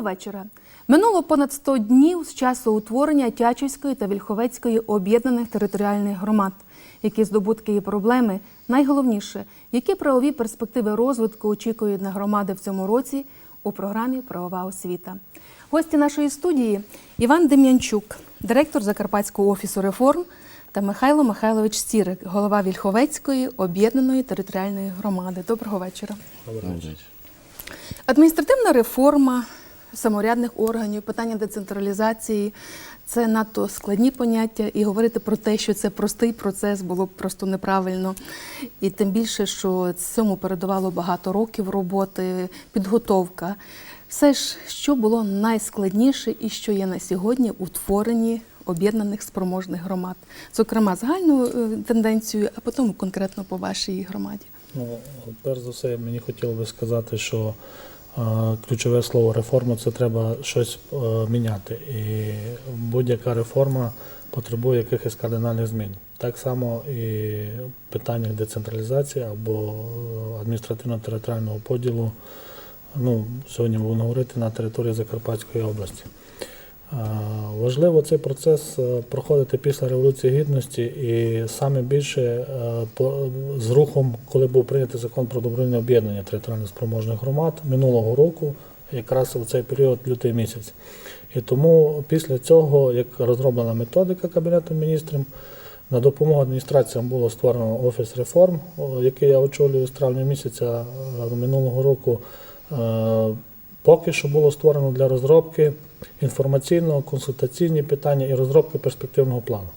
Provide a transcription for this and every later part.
Доброго вечора. Минуло понад 100 днів з часу утворення Тячівської та Вільховецької об'єднаних територіальних громад. Які здобутки і проблеми? Найголовніше, які правові перспективи розвитку очікують на громади в цьому році у програмі Правова освіта. Гості нашої студії Іван Дем'янчук, директор Закарпатського офісу реформ, та Михайло Михайлович Стірик, голова Вільховецької об'єднаної територіальної громади. Доброго вечора. Адміністративна реформа саморядних органів, питання децентралізації це надто складні поняття, і говорити про те, що це простий процес, було б просто неправильно. І тим більше, що цьому передувало багато років роботи, підготовка. Все ж, що було найскладніше і що є на сьогодні у творенні об'єднаних спроможних громад, зокрема загальну е, тенденцію, а потім конкретно по вашій громаді. Ну, перш за все, мені хотілося би сказати, що ключове слово реформа це треба щось е, міняти. І будь-яка реформа потребує якихось кардинальних змін. Так само і в питаннях децентралізації або е, адміністративно-територіального поділу. Ну, сьогодні будемо говорити на території Закарпатської області. Важливо цей процес е, проходити після Революції Гідності і саме більше е, з рухом, коли був прийнятий закон про добровільне об'єднання територіально спроможних громад минулого року, якраз у цей період лютий місяць. І тому після цього, як розроблена методика Кабінету міністрів, на допомогу адміністраціям було створено офіс реформ, який я очолюю з травня місяця е, минулого року. Поки що було створено для розробки інформаційного, консультаційні питання і розробки перспективного плану.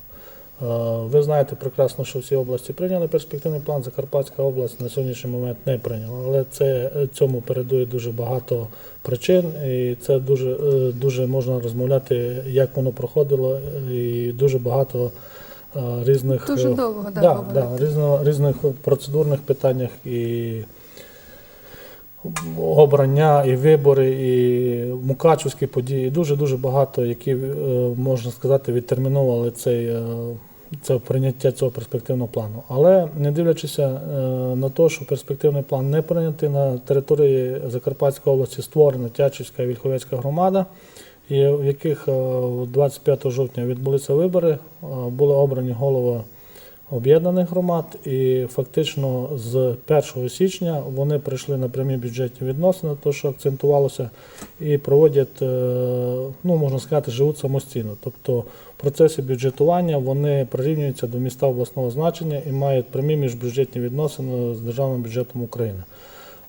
Е, Ви знаєте прекрасно, що всі області прийняли перспективний план. Закарпатська область на сьогоднішній момент не прийняла, але це цьому передує дуже багато причин, і це дуже, е, дуже можна розмовляти, як воно проходило, і дуже багато е, різних Дуже е, довго, да, да, да, різно, різних процедурних питаннях і обрання, і вибори, і мукачівські події. Дуже дуже багато, які е, можна сказати, відтермінували цей. е, Це прийняття цього перспективного плану. Але не дивлячись е, на те, що перспективний план не прийнятий, на території Закарпатської області створена Тячівська і Вільховецька громада, і в яких е, 25 жовтня відбулися вибори, були обрані голови об'єднаних громад, і фактично з 1 січня вони прийшли на прямі бюджетні відносини, то що акцентувалося, і проводять, е, ну можна сказати, живуть самостійно. Тобто в процесі бюджетування вони прирівнюються до міста обласного значення і мають прямі міжбюджетні відносини з державним бюджетом України.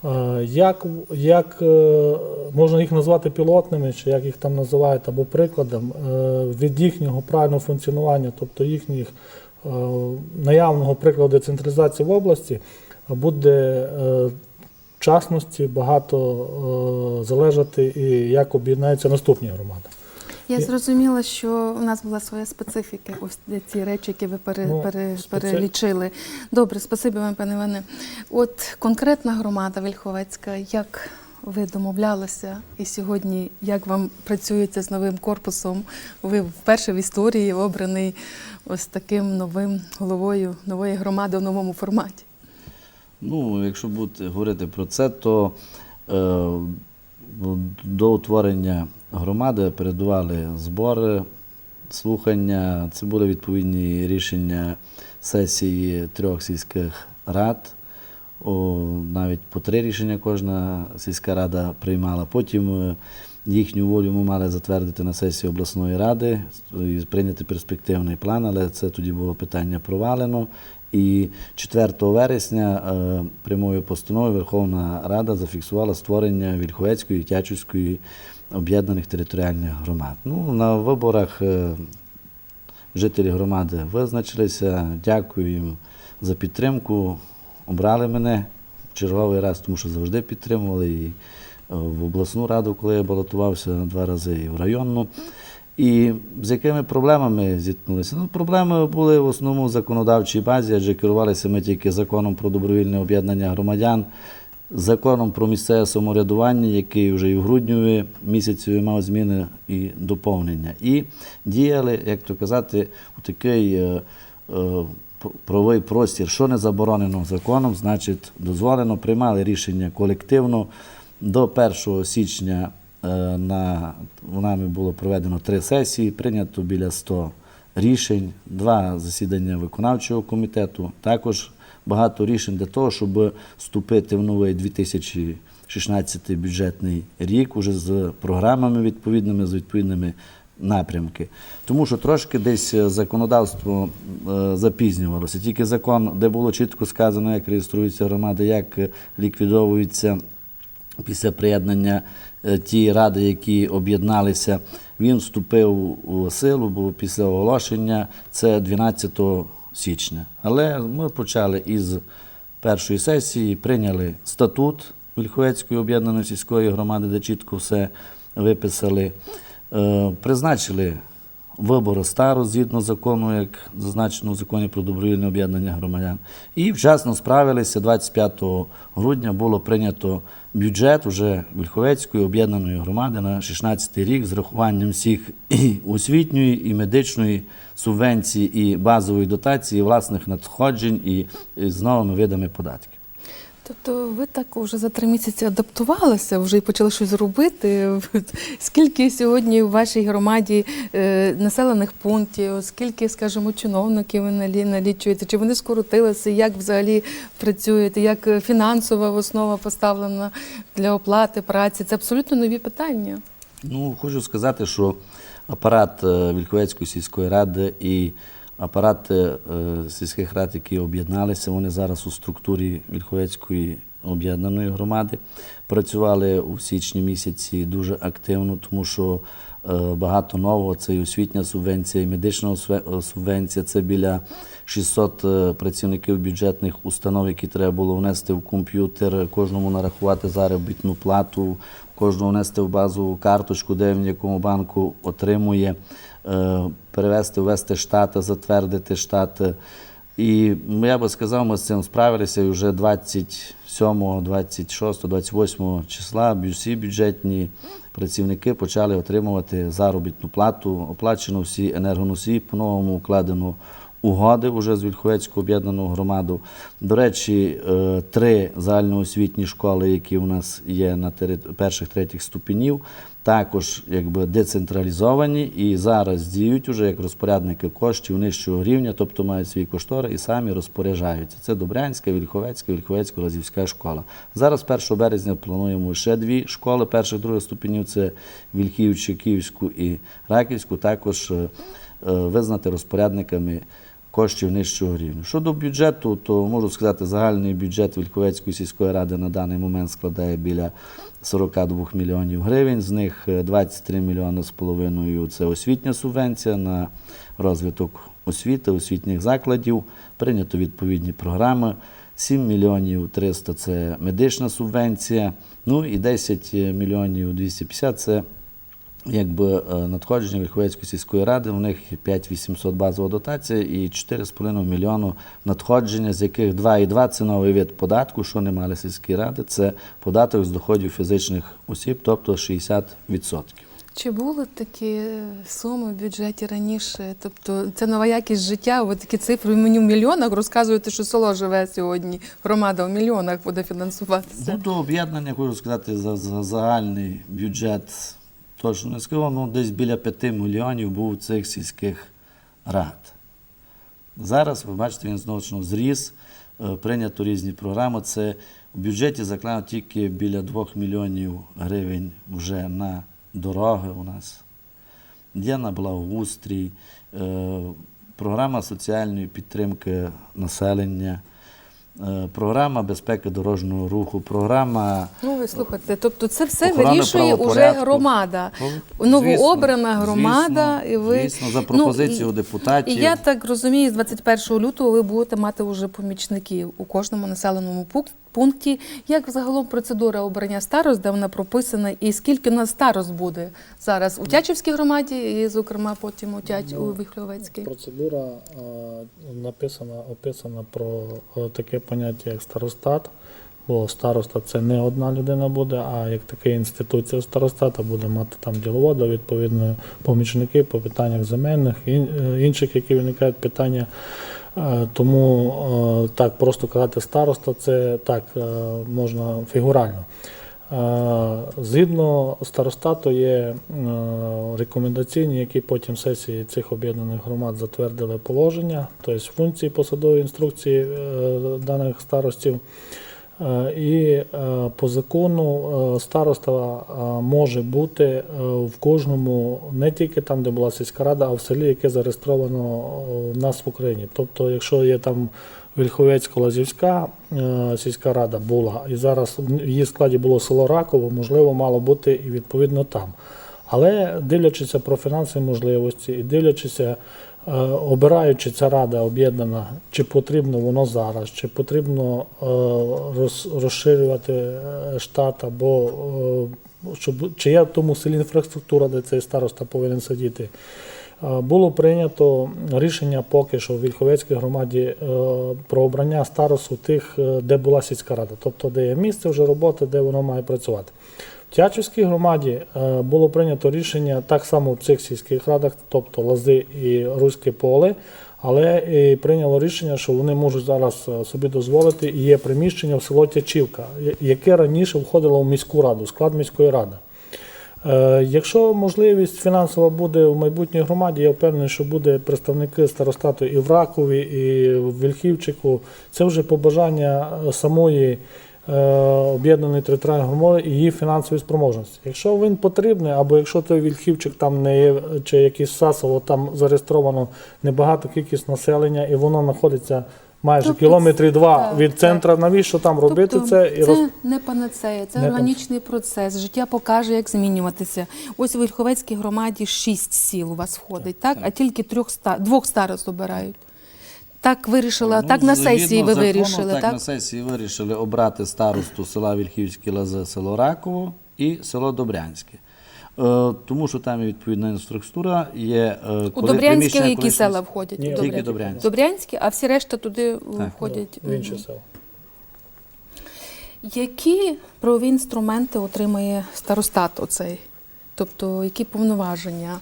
Е, Як, як е, можна їх назвати пілотними, чи як їх там називають, або прикладом від їхнього правильного функціонування, тобто їхніх наявного прикладу децентралізації в області, буде е, в частності багато е, залежати і як об'єднаються наступні громади. Я зрозуміла, що у нас була своя специфіка. Ось ці речі, які ви пере, Ну, пере, перелічили. Добре, спасибі вам, пане Іване. От конкретна громада Вільховецька, як ви домовлялися, і сьогодні як вам працюється з новим корпусом? Ви вперше в історії обраний ось таким новим головою нової громади в новому форматі. Ну, якщо бути говорити про це, то е, до утворення громади передували збори, слухання. Це були відповідні рішення сесії трьох сільських рад. Навіть по три рішення кожна сільська рада приймала. Потім е, їхню волю ми мали затвердити на сесії обласної ради і прийняти перспективний план, але це тоді було питання провалено. І 4 вересня е, прямою постановою Верховна Рада зафіксувала створення Вільховецької і Тячівської об'єднаних територіальних громад. Ну, на виборах е, жителі громади визначилися. Дякую їм за підтримку. Обрали мене в черговий раз, тому що завжди підтримували і е, в обласну раду, коли я балотувався два рази, і в районну. І з якими проблемами зіткнулися? Ну, проблеми були в основному в законодавчій базі, адже керувалися ми тільки законом про добровільне об'єднання громадян, законом про місцеве самоврядування, який вже і в грудні місяці мав зміни і доповнення. І діяли, як то казати, у такий е, е, правовий простір, що не заборонено законом, значить дозволено, приймали рішення колективно до 1 січня е, на нами було проведено три сесії, прийнято біля 100 рішень, два засідання виконавчого комітету. Також багато рішень для того, щоб вступити в новий 2016 бюджетний рік уже з програмами відповідними, з відповідними напрямки. Тому що трошки десь е, законодавство е, запізнювалося. Тільки закон, де було чітко сказано, як реєструються громади, як е, ліквідовуються після приєднання ті ради, які об'єдналися, він вступив у силу, бо після оголошення це 12 січня. Але ми почали із першої сесії, прийняли статут Вільховецької об'єднаної сільської громади, де чітко все виписали, призначили вибори стару згідно закону, як зазначено в законі про добровільне об'єднання громадян. І вчасно справилися. 25 грудня було прийнято бюджет уже Вільховецької об'єднаної громади на 16 рік з рахуванням всіх і освітньої, і медичної субвенції, і базової дотації, і власних надходжень, і з новими видами податків. Тобто ви так вже за три місяці адаптувалися, вже і почали щось робити. Скільки сьогодні в вашій громаді е, населених пунктів, скільки, скажімо, чиновників ви налічуєте? Чи вони скоротилися? Як взагалі працюєте? Як фінансова основа поставлена для оплати праці? Це абсолютно нові питання. Ну, хочу сказати, що апарат е, Вільховецької сільської ради і апарати е, сільських рад, які об'єдналися, вони зараз у структурі Вільховецької об'єднаної громади. Працювали у січні місяці дуже активно, тому що е, багато нового це і освітня субвенція, і медична е, субвенція. Це біля 600 е, працівників бюджетних установ, які треба було внести в комп'ютер, кожному нарахувати заробітну плату, кожного внести в базову карточку, де він в якому банку отримує, е, перевести, ввести штати, затвердити штати. І я би сказав, ми з цим справилися і вже 27, 26, 28 числа всі бюджетні працівники почали отримувати заробітну плату, оплачено всі енергоносії, по-новому укладено угоди вже з Вільховецькою об'єднаною громаду. До речі, е, три загальноосвітні школи, які у нас є на перших третіх ступенів, також якби децентралізовані і зараз діють уже як розпорядники коштів нижчого рівня, тобто мають свій кошторис і самі розпоряджаються. Це Добрянська, Вільховецька, Вільховецько-Лазівська школа. Зараз 1 березня плануємо ще дві школи перших других ступенів. Це Вільхівчі, Київську і Раківську. Також е, е, визнати розпорядниками коштів нижчого рівня. Щодо бюджету, то можу сказати, загальний бюджет Вільховецької сільської ради на даний момент складає біля 42 мільйонів гривень. З них е, 23 мільйони з половиною це освітня субвенція на розвиток освіти, освітніх закладів. Прийнято відповідні програми. 7 мільйонів 300 – це медична субвенція. Ну і 10 мільйонів 250 – це якби е, надходження Вільховецької сільської ради, у них 5800 базова дотація і 4,5 мільйону надходження, з яких 2,2 це новий вид податку, що не мали сільські ради, це податок з доходів фізичних осіб, тобто 60%. Чи були такі суми в бюджеті раніше? Тобто це нова якість життя, от такі цифри мені в мільйонах розказуєте, що село живе сьогодні, громада в мільйонах буде фінансуватися. Ну, до об'єднання, хочу сказати, за, за загальний бюджет точно не скажу, ну десь біля 5 мільйонів був цих сільських рад. Зараз, ви бачите, він значно зріс, е, прийнято різні програми. Це в бюджеті закладено тільки біля 2 мільйонів гривень вже на дороги у нас. Є на благоустрій, е, програма соціальної підтримки населення, програма безпеки дорожнього руху, програма Ну, ви слухайте, тобто це все вирішує уже громада. Ну, Новообрана громада, звісно, і ви звісно, за Ну, депутатів. І я так розумію, з 21 лютого ви будете мати вже помічників у кожному населеному пунк- пункті. Як взагалом процедура обрання старост, де вона прописана, і скільки у нас старост буде зараз у Тячівській громаді, і, зокрема, потім у Тяч у Вихльовецькій? Процедура е, написана, описана про е, таке поняття, як старостат. Бо староста це не одна людина буде, а як така інституція старостата буде мати там діловода, відповідно, помічники по питаннях земельних, ін- е, інших, які виникають питання. Е, Тому е, так, просто казати староста, це так е, можна фігурально. Згідно старостату є рекомендаційні, які потім сесії цих об'єднаних громад затвердили положення, тобто функції посадової інструкції даних старостів. Е, І е, по закону е, староста може бути в кожному, не тільки там, де була сільська рада, а в селі, яке зареєстровано в нас в Україні. Тобто, якщо є там Вільховецько-Лазівська сільська рада була, і зараз в її складі було село Раково, можливо, мало бути і відповідно там. Але дивлячися про фінансові можливості і дивлячися, е, обираючи ця рада об'єднана, чи потрібно воно зараз, чи потрібно е, розширювати е, штат, або е, щоб чи є в тому селі інфраструктура, де цей староста повинен сидіти. Е, Було прийнято рішення поки що в Вільховецькій громаді е, про обрання старосту тих, е, де була сільська рада, тобто де є місце вже роботи, де воно має працювати. Тячівській громаді е, було прийнято рішення так само в цих сільських радах, тобто Лази і Руське поле, але і прийняло рішення, що вони можуть зараз е, собі дозволити і є приміщення в село Тячівка, яке раніше входило в міську раду, склад міської ради. Е, Якщо можливість фінансова буде в майбутній громаді, я впевнений, що буде представники старостату і в Ракові, і в Вільхівчику. Це вже побажання самої об'єднаної територіальної громади і її фінансової спроможності. Якщо він потрібний, або якщо той Вільхівчик там не є, чи якийсь Сасово, там зареєстровано небагато кількість населення, і воно знаходиться майже Тобто кілометрі два так, від так. навіщо там робити тобто, це? І це роз- не панацея, це Не органічний процес. Життя покаже, як змінюватися. Ось у Вільховецькій громаді шість сіл у вас входить, так? А тільки трьох ста... двох старост обирають. Так вирішила, Ну, так на сесії ви закону, вирішили, так? так? на сесії вирішили обрати старосту села Вільхівські Лази, село Раково і село Добрянське. Е, тому що там є відповідна інфраструктура, є е, У Добрянське які колишніх- села входять? Ні, Добрянське. Добрянське. Добрянське, а всі решта туди Так. входять. в інші села. Які правові інструменти отримає старостат оцей? Тобто, які повноваження?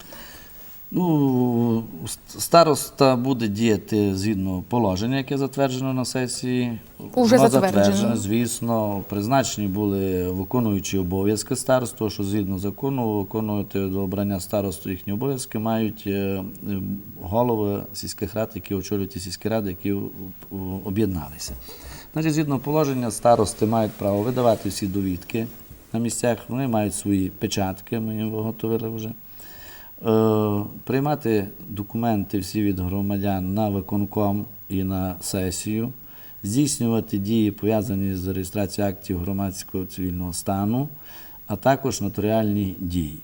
Ну, староста буде діяти згідно положення, яке затверджено на сесії. Уже Воно затверджено. звісно. Призначені були виконуючі обов'язки староства, що згідно закону виконувати до обрання старосту їхні обов'язки мають е, голови сільських рад, які очолюють сільські ради, які об'єдналися. Значить, згідно положення, старости мають право видавати всі довідки на місцях, вони мають свої печатки, ми їм виготовили вже. Е, приймати документи всі від громадян на виконком і на сесію, здійснювати дії, пов'язані з реєстрацією актів громадського цивільного стану, а також нотаріальні дії.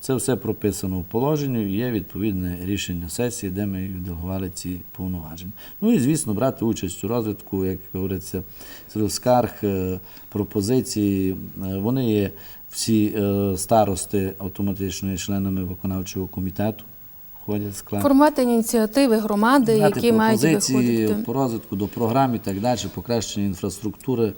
Це все прописано в положенні, і є відповідне рішення сесії, де ми делегували ці повноваження. Ну і, звісно, брати участь у розвитку, як говориться, скарг, е, пропозиції. Е, Вони є всі е, старости автоматично є членами виконавчого комітету, входять в склад. Формувати ініціативи громади, Брати які мають виходити. по розвитку до програм і так далі, покращення інфраструктури.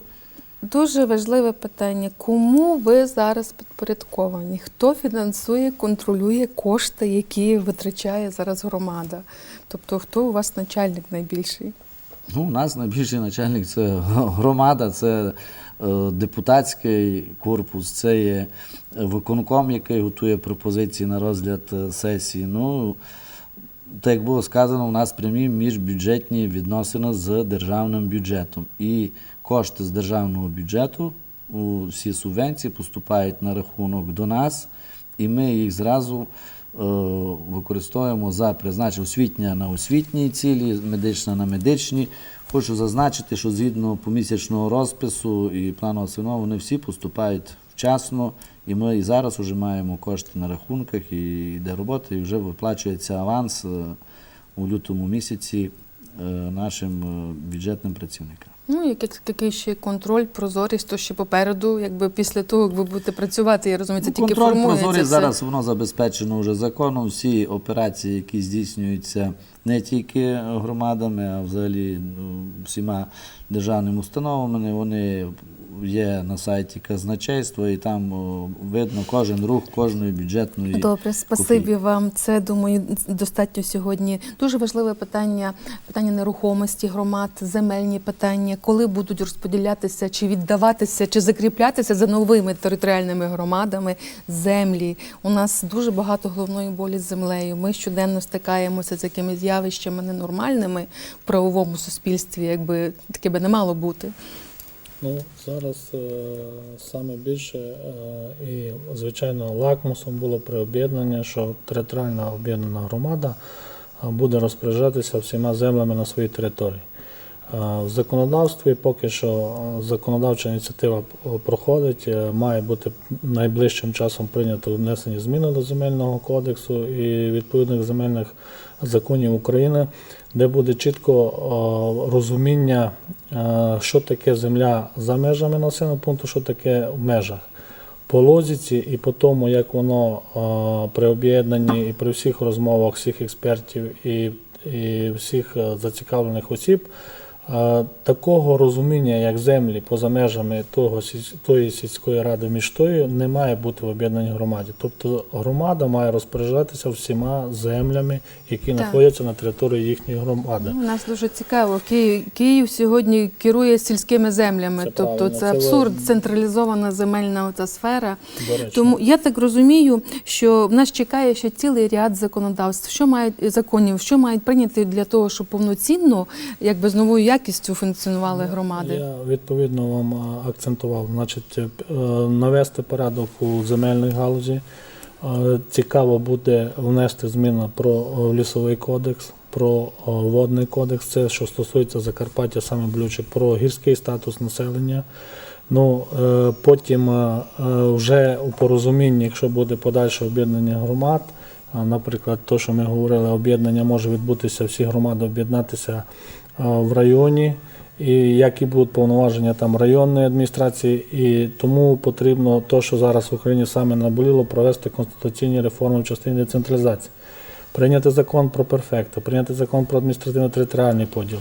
Дуже важливе питання. Кому ви зараз підпорядковані? Хто фінансує, контролює кошти, які витрачає зараз громада? Тобто, хто у вас начальник найбільший? Ну, у нас найбільший начальник це громада, це е, депутатський корпус, це є виконком, який готує пропозиції на розгляд е, сесії. Ну, так як було сказано, у нас прямі міжбюджетні відносини з державним бюджетом. І кошти з державного бюджету, у всі субвенції поступають на рахунок до нас, і ми їх зразу використовуємо за призначення освітня на освітній цілі, медична на медичній. Хочу зазначити, що згідно помісячного розпису і плану освіного вони всі поступають вчасно, і ми і зараз вже маємо кошти на рахунках, і йде робота, і вже виплачується аванс е, у лютому місяці е, нашим е, бюджетним працівникам. Ну, як, такий який ще контроль, прозорість, то ще попереду, якби після того, як ви будете працювати, я розумію, це Ну, тільки контроль формується. прозорість все. зараз воно забезпечено вже законом. Всі операції, які здійснюються не тільки громадами, а взагалі ну, всіма державними установами, вони є на сайті казначейства, і там видно кожен рух кожної бюджетної. Добре, спасибі вам. Це думаю достатньо сьогодні. Дуже важливе питання питання нерухомості громад, земельні питання. коли будуть розподілятися, чи віддаватися, чи закріплятися за новими територіальними громадами землі. У нас дуже багато головної болі з землею. Ми щоденно стикаємося з якимись явищами ненормальними в правовому суспільстві, якби таке би не мало бути. Ну, зараз е, саме більше е, і, звичайно, лакмусом було при об'єднанні, що територіальна об'єднана громада е, буде розпоряджатися всіма землями на своїй території. Е, В законодавстві поки що е, законодавча ініціатива е, проходить, е, має бути найближчим часом прийнято внесені зміни до земельного кодексу і відповідних земельних законів України, де буде чітко е, розуміння, що таке земля за межами населеного пункту, що таке в межах. По лозіці і по тому, як воно при об'єднанні і при всіх розмовах всіх експертів і, і всіх е, зацікавлених осіб, такого розуміння, як землі поза межами того, тої сільської ради між тою, не має бути в об'єднаній громаді. Тобто громада має розпоряджатися всіма землями, які Так. знаходяться на території їхньої громади. Ну, У нас дуже цікаво. Київ, Київ сьогодні керує сільськими землями. Це тобто правильно. це Це абсурд, ви- централізована земельна оця сфера. До речі. Тому я так розумію, що в нас чекає ще цілий ряд законодавств, що мають законів, що мають прийняти для того, щоб повноцінно, якби з новою якістю функціонували громади. Я відповідно вам акцентував, значить, е, навести порядок у земельній галузі. Е, Цікаво буде внести зміни про е, лісовий кодекс, про водний кодекс, це що стосується Закарпаття, саме болюче, про гірський статус населення. Ну, потім вже у порозумінні, якщо буде подальше об'єднання громад, наприклад, то, що ми говорили, об'єднання може відбутися, всі громади об'єднатися в районі, і які будуть повноваження там районної адміністрації, і тому потрібно то, що зараз в Україні саме наболіло, провести конституційні реформи в частині децентралізації. Прийняти закон про перфекти, прийняти закон про адміністративно-територіальний поділ.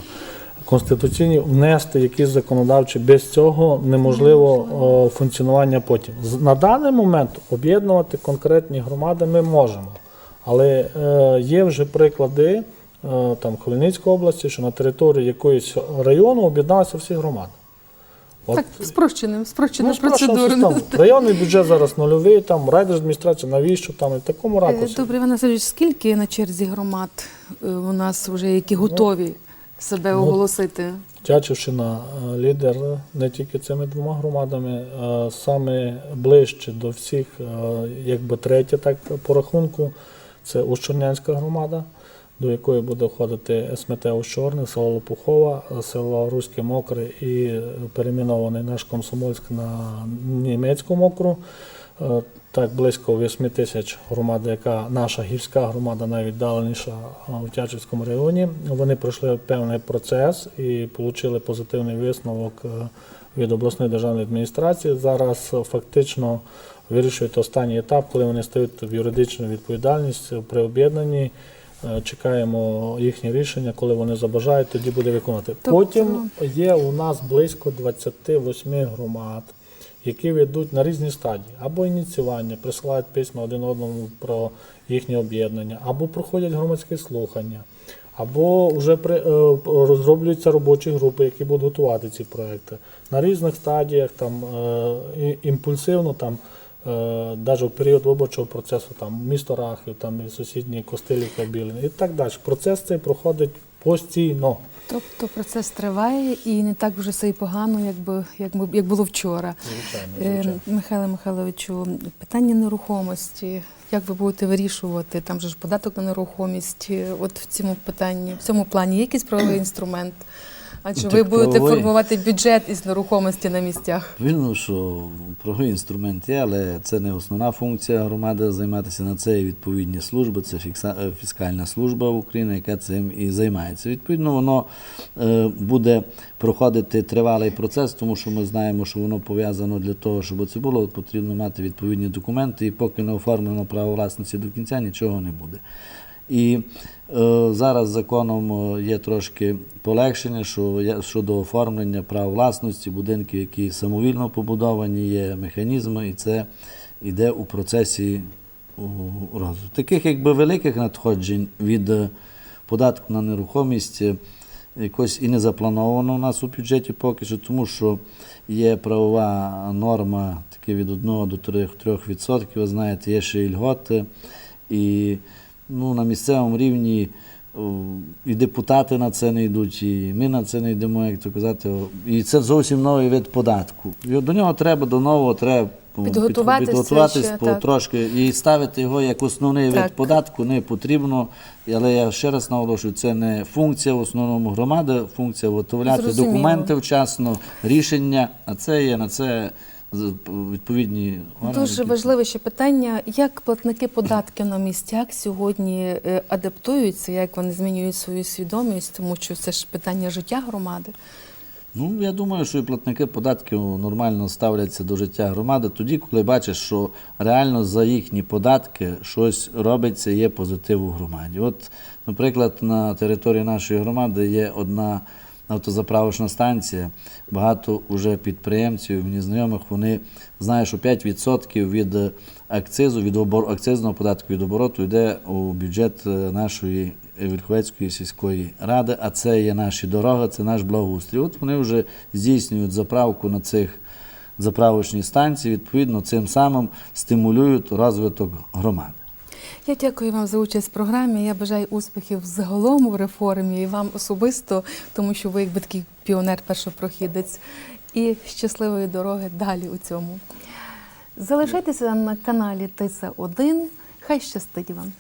Конституційні внести якісь законодавчі без цього неможливо о, функціонування потім. На даний момент об'єднувати конкретні громади ми можемо, але е, є вже приклади е, там Хмельницької області, що на території якоїсь району об'єдналися всі громади. От, Так, спрощеним, спрощена ну, там, районний бюджет зараз нульовий, там райдержадміністрація, навіщо там і в такому Е, ракурсі. Добре, Іван Васильович, скільки на черзі громад е, у нас вже які готові себе Ну, оголосити? Тячівщина е, лідер не тільки цими двома громадами, а саме ближче до всіх, е, якби третя, так по рахунку, це Ущорнянська громада, до якої буде входити СМТ Ущорне, село Лопухова, село Руське Мокре і е, перейменований наш Комсомольськ на німецьку мокру. Е, Так, близько 8 тисяч громада, яка наша гірська громада, найвіддаленіша а, в Тячівському районі. Вони пройшли певний процес і отримали позитивний висновок е, від обласної державної адміністрації. Зараз е, фактично вирішують останній етап, коли вони стають в юридичну відповідальність при об'єднанні. Е, Чекаємо їхнє рішення, коли вони забажають, тоді буде виконувати. Тобто- Потім є у нас близько 28 громад, які ведуть на різні стадії, або ініціювання, присилають письма один одному про їхнє об'єднання, або проходять громадські слухання, або вже е, розроблюються робочі групи, які будуть готувати ці проекти. На різних стадіях, там е, імпульсивно, там, навіть в період виборчого процесу, там місто Рахів, там і сусідні Костилівка, Білин і так далі. Процес цей проходить постійно. Тобто процес триває і не так вже все і погано, як, би, як, би- як було вчора. Звичайно, Е, звичайно. Михайло Михайловичу, питання нерухомості. Як ви будете вирішувати? Там же ж податок на нерухомість. е, От в цьому питанні, в цьому плані є якийсь правовий інструмент? Адже Ну, ви будете правовий. формувати бюджет із нерухомості на місцях. Вірно, що правовий інструмент є, але це не основна функція громади займатися на це. Є відповідні служби, це е, фіскальна служба України, яка цим і займається. Відповідно, воно е, буде проходити тривалий процес, тому що ми знаємо, що воно пов'язано для того, щоб це було, потрібно мати відповідні документи, і поки не оформлено право власності до кінця, нічого не буде. І е, зараз законом е, є трошки полегшення, що щодо оформлення прав власності будинків, які самовільно побудовані, є механізми, і це йде у процесі розвитку. Таких якби великих надходжень від е, податку на нерухомість. е, якось і не заплановано у нас у бюджеті поки що, тому що є правова норма таки від 1 до 3, 3%. Ви знаєте, є ще і льготи. І ну, на місцевому рівні і депутати на це не йдуть, і ми на це не йдемо, як то казати. І це зовсім новий вид податку. І от до нього треба до нового треба ну, Підготуватися підготуватись ще, трошки і ставити його як основний Так. вид податку не потрібно. Але я ще раз наголошую, це не функція в основному громади, функція виготовляти документи вчасно, рішення, а це є на це відповідні органи. Дуже важливе ще питання, як платники податків на місцях сьогодні е, адаптуються, як вони змінюють свою свідомість, тому що це ж питання життя громади. Ну, я думаю, що і платники податків нормально ставляться до життя громади тоді, коли бачиш, що реально за їхні податки щось робиться, є позитив у громаді. От, наприклад, на території нашої громади є одна автозаправочна станція. Багато вже підприємців, мені знайомих, вони знають, що 5% від е, акцизу, від обор... акцизного податку від обороту йде у бюджет е, нашої Вільховецької сільської ради, а це є наші дороги, це наш благоустрій. От вони вже здійснюють заправку на цих заправочні станції, відповідно, цим самим стимулюють розвиток громади. Я дякую вам за участь в програмі. Я бажаю успіхів загалом у реформі і вам особисто, тому що ви якби такий піонер, першопрохідець, і щасливої дороги далі у цьому. Залишайтеся на каналі Тиса 1 Хай щастить вам.